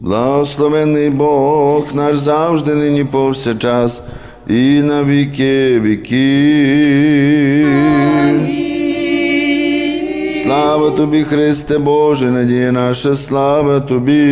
Благословений Бог наш завжди нині повсякчас і на віки віків. Слава тобі, Христе Боже, надія наша, слава тобі.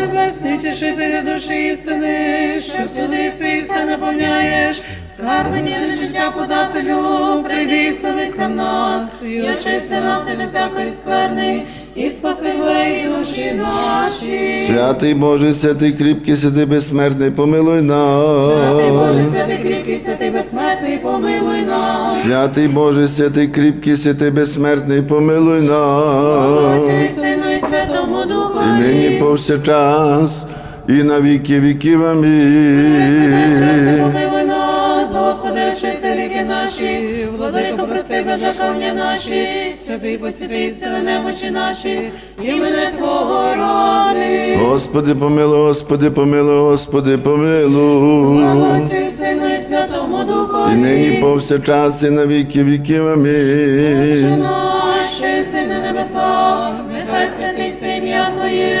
Небесний, тішителю душі істини, що всюди свій все наповняєш, скарбені життя подателю, прийди і вселися в нас, і очисти нас від всякої скверни, і спаси глеї душі наші. Святий Боже, святий кріпкий, святий безсмертний, помилуй нас. Святий Боже, святий кріпкий, святий безсмертний, помилуй нас. Святий Боже, святий кріпкий, святий безсмертний, помилуй Отцю і. Сину і Святому І нині повсякчас, і на віки віків. Амінь. Беззаконня наші, святий посвятий сили немочі наші, імене Твого ради. Господи, помилуй, Господи, помилуй, Господи, Слава помилуй. Отцю і Сину і Святому Духові. І нині повсякчас, і на віки віків. Отче Амінь. наш, що єси на небесах, нехай святиться ім'я Твоє,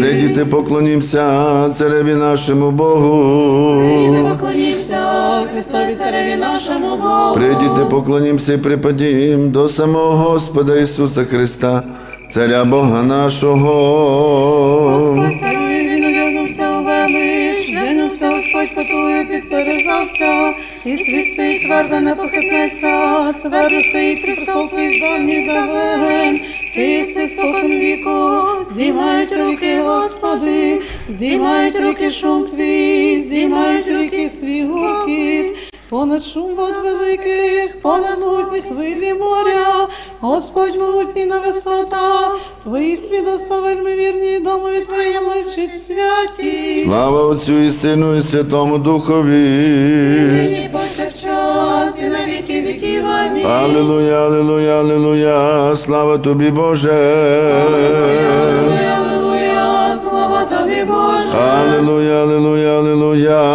Прийдіте, поклонімся цареві нашому Богу. поклонімся Христові цареві нашому Богу. Прийдіте, поклонімся і припадім до самого Господа Ісуса Христа, Царя Бога нашого. Господь дивнувся під підперезався, і світ стоїть твердо не похитнеться, твердо стоїть престол твій здольний давен. Ти си спокон віку, здіймають руки, Господи, здіймають руки шум свій, здіймають руки свій гуркіт. Понад шум вод великих, понад лутні хвилі моря, Господь молодній на висотах, Твої свідоцтва вельми вірні, домові Твоєм личить святі. Слава Отцю і Сину, і Святому Духові. Нині повсякчас, і на віки віків. Амінь. Аллилуйя, аллилуйя, аллилуйя, слава тобі, Боже. Аллилуйя, аллилуйя, слава Тобі, Боже. Аллилуйя, аллилуйя, аллилуйя.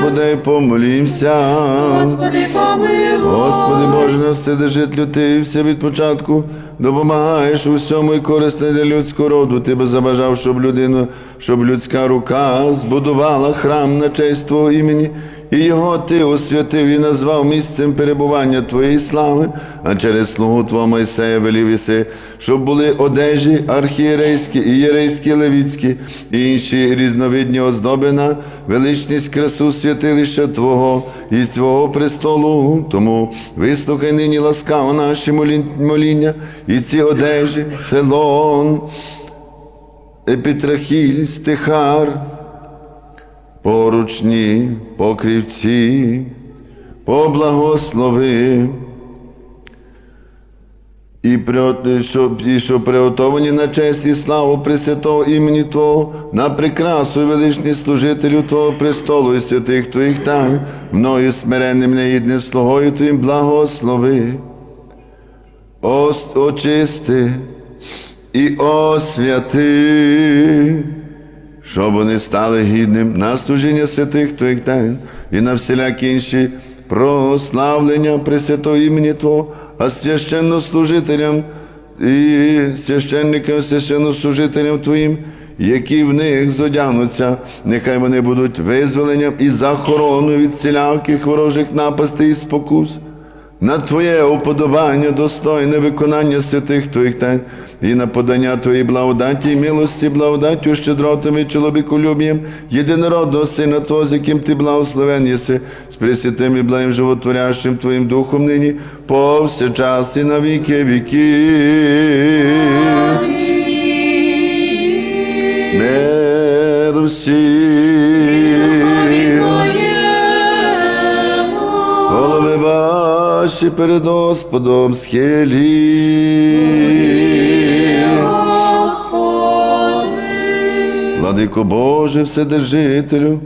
Господи, помолімся. Господи, помилуй. Господи Боже, на все держитлю, Ти все від початку допомагаєш усьому і корисне для людського роду. Ти би забажав, щоб людину, щоб людська рука збудувала храм на честь Твого імені, і його Ти освятив і назвав місцем перебування Твоєї слави, а через слугу Твого Мойсея велів іси, щоб були одежі архієрейські, і єрейські, левіцькі, і інші різновидні оздоби на величність красу святилища Твого і Твого престолу. Тому вислухай нині ласкаво наші моління, і ці одежі, Фелон, Епітрахіль, Стихар, поручні, покрівці, поблагослови. І, що приготовані на честь і славу Пресвятого імені Твого, на прикрасу і величність служителю Твого престолу і святих Твоїх тайн, мною смиренним негідним слугою Твоїм благослови, Ос, очисти і освяти, щоб вони стали гідним на служіння святих Твоїх тайн і на всілякі інші прославлення Пресвятого імені Твого, а священнослужителям і священникам, священнослужителям Твоїм, які в них зодягнуться, нехай вони будуть визволенням і захороною від всіляких ворожих напастей і спокус. На Твоє уподобання, достойне виконання святих Твоїх тайн і на подання Твоєї благодаті і милості, благодаттю, щедротами, чоловіколюбієм, єдинородного Сина Твого, з яким Ти благословен єси, з пресвятим і благим животворящим Твоїм Духом нині, повсякчас і на віки всім. Голови ваші перед Господом схилі. Владико Боже, Вседержителю,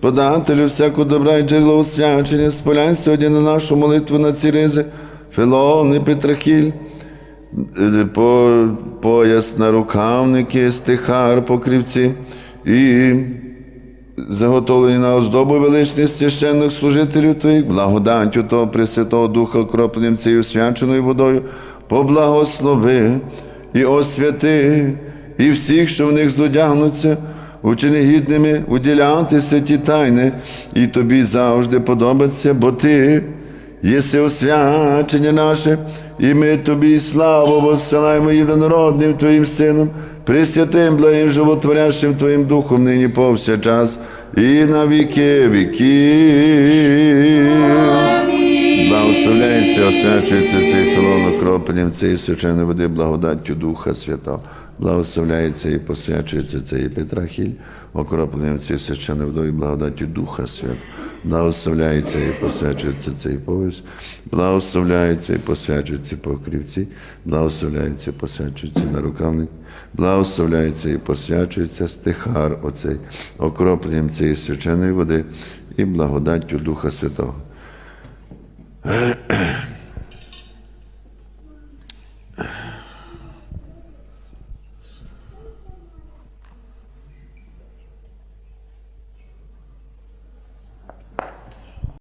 подателю всякого добра і джерело освячення, сполянь сьогодні на нашу молитву на ці ризи, Филон і Петрахіль, е, по, пояс на рукавники, стихар, покрівці і заготовлені на оздобу величних священних служителів Твоїх, благодаттю того Пресвятого Духа, окропленням цією свяченою водою, поблагослови і освяти, і всіх, що в них зодягнуться, учини гідними уділяти святі тайни, і тобі завжди подобаться, бо ти єси освячення наше, і ми тобі славу воссилаємо єдинородним Твоїм Сином, пресвятим, благим, животворящим Твоїм Духом нині повсякчас і на віки віків. Благословляється, освячується цей філон окропленням цієї свяченої води, благодаттю Духа Святого. Благословляється і посвячується цей Петрахіль, окропленням цієї священої водою, благодаттю Духа Святого. Благословляється і посвячується цей повіс, благословляється і посвячується покрівці, благословляється і посвячується на рукавник, благословляється і посвячується стихар, оцей окропленням цієї свяченої води і благодаттю Духа Святого.